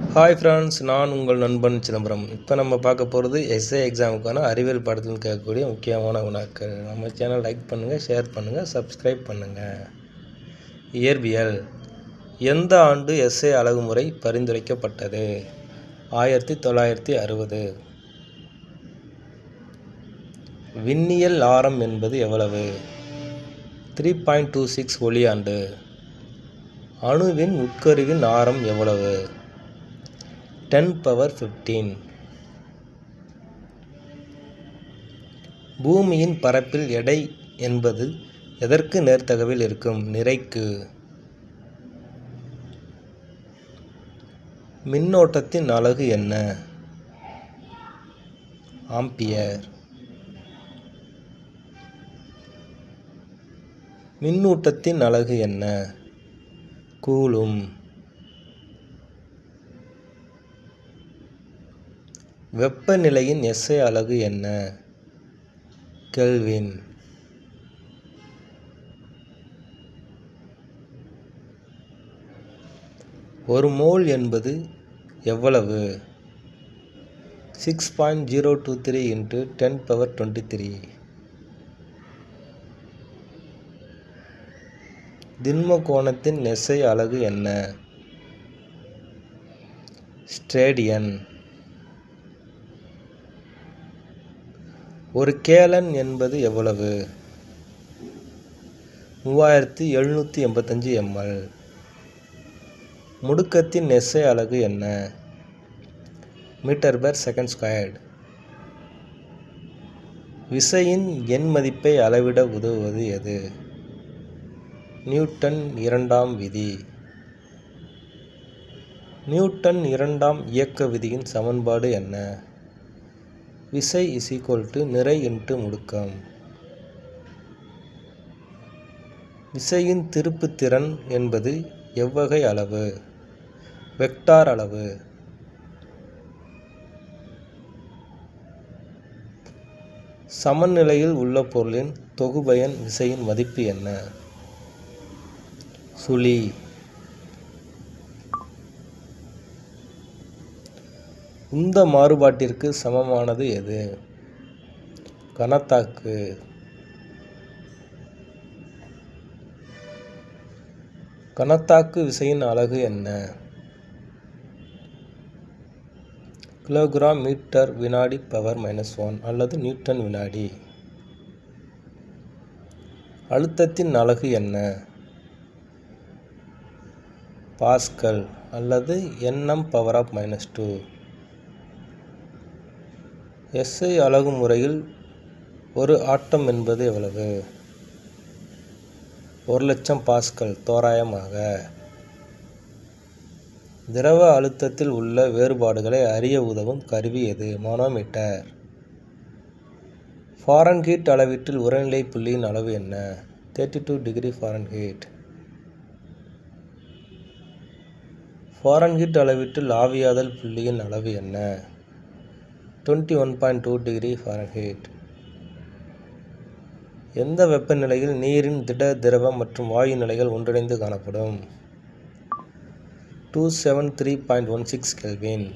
Hi friends நான் உங்கள் நண்பன் சிதம்பரம். இப்போ நம்ம பார்க்க போகிறது எஸ்ஏ எக்ஸாமுக்கான அறிவியல் பாடத்தில் கேட்கக்கூடிய முக்கியமான வினாக்கள். நம்ம சேனல் லைக் பண்ணுங்கள் ஷேர் பண்ணுங்கள் சப்ஸ்கிரைப் பண்ணுங்கள் இயற்பியல். எந்த ஆண்டு எஸ்ஏ அழகுமுறை பரிந்துரைக்கப்பட்டது? ஆயிரத்தி தொள்ளாயிரத்தி அறுபது. விண்ணியல் ஆரம் என்பது எவ்வளவு? த்ரீ பாயிண்ட் டூ சிக்ஸ் ஒளியாண்டு அணுவின் உட்கருவின் ஆரம் எவ்வளவு? Ten power fifteen. பூமியின் பரப்பில் எடை என்பது எதற்கு நேர்த்தகவில் இருக்கும்? நிறைக்கு. மின்னோட்டத்தின் அலகு என்ன? ஆம்பியர். மின்னூட்டத்தின் அலகு என்ன? கூலும். வெப்பநிலையின் எஸ்ஐ அலகு என்ன? கெல்வின். ஒரு மோல் என்பது எவ்வளவு? Six point zero two three into ten power twenty three திண்ம கோணத்தின் நெசை அலகு என்ன? ஸ்ட்ரேடியன் ஒரு கேலன் என்பது எவ்வளவு? மூவாயிரத்தி எழுநூற்றி எண்பத்தஞ்சு எம்எல். முடுக்கத்தின் நெசை அலகு என்ன? Metre per second squared. விசையின் எண் மதிப்பை அளவிட உதவுவது எது? நியூட்டன் இரண்டாம் விதி. நியூட்டன் இரண்டாம் இயக்க விதியின் சமன்பாடு என்ன? விசை இஸ் ஈக்குவல் டு நிறை இன்ட்டு முடுக்கம். விசையின் திருப்புத்திறன் என்பது எவ்வகை அளவு? வெக்டார் அளவு. சமநிலையில் உள்ள பொருளின் தொகுபயன் விசையின் மதிப்பு என்ன? சுழி. உந்த மாறுபாட்டிற்கு சமமானது எது? கனத்தாக்கு. கனத்தாக்கு விசையின் அலகு என்ன? கிலோகிராம் மீட்டர் வினாடி பவர் மைனஸ் ஒன் அல்லது நியூட்டன் வினாடி. அழுத்தத்தின் அலகு என்ன? பாஸ்கல் அல்லது N M power of minus two. SI அலகு முறையில் ஒரு ஆட்டம் என்பது எவ்வளவு? ஒரு லட்சம் பாஸ்கல் தோராயமாக. திரவ அழுத்தத்தில் உள்ள வேறுபாடுகளை அறிய உதவும் கருவி எது? மோனோமீட்டர். ஃபாரன்ஹீட் அளவீட்டில் உரநிலை புள்ளியின் அளவு என்ன? Thirty two degree Fahrenheit. Fahrenheit அளவீட்டில் ஆவியாதல் புள்ளியின் அளவு என்ன? Twenty one point two degree Fahrenheit எந்த வெப்பநிலையில் நீரின் திட திரவம் மற்றும் வாயு நிலைகள் ஒன்றிணைந்து காணப்படும்? Two seven three point one six kelvin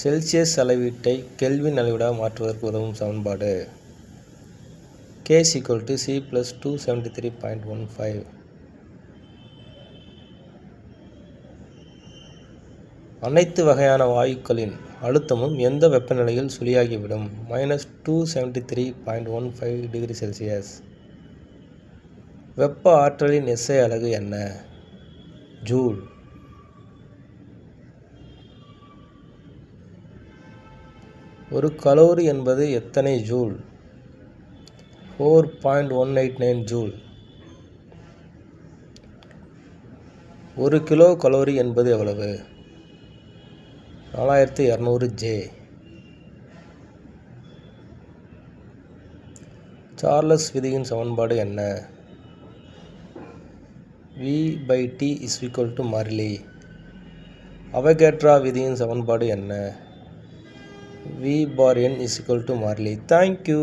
Celsius அளவீட்டை கெல்வின் அளவீடாக மாற்றுவதற்கு உதவும் சமன்பாடு. K is equal to C plus two seventy three point one five அனைத்து வகையான வாயுக்களின் அழுத்தமும் எந்த வெப்பநிலையில் சுழியாகிவிடும்? Minus two seventy three point one five degree Celsius வெப்ப ஆற்றலின் எஸ்ஐ அலகு என்ன? ஜூல். ஒரு கலோரி என்பது எத்தனை joule? Four point one eight nine joule. ஒரு கிலோ கலோரி என்பது எவ்வளவு? நாலாயிரத்தி இரநூறு ஜே. சார்லஸ் விதியின் சமன்பாடு என்ன? V by T is equal to மாறிலி. அவகேட்ரா விதியின் சமன்பாடு என்ன? V bar n is equal to மாறிலி. Thank you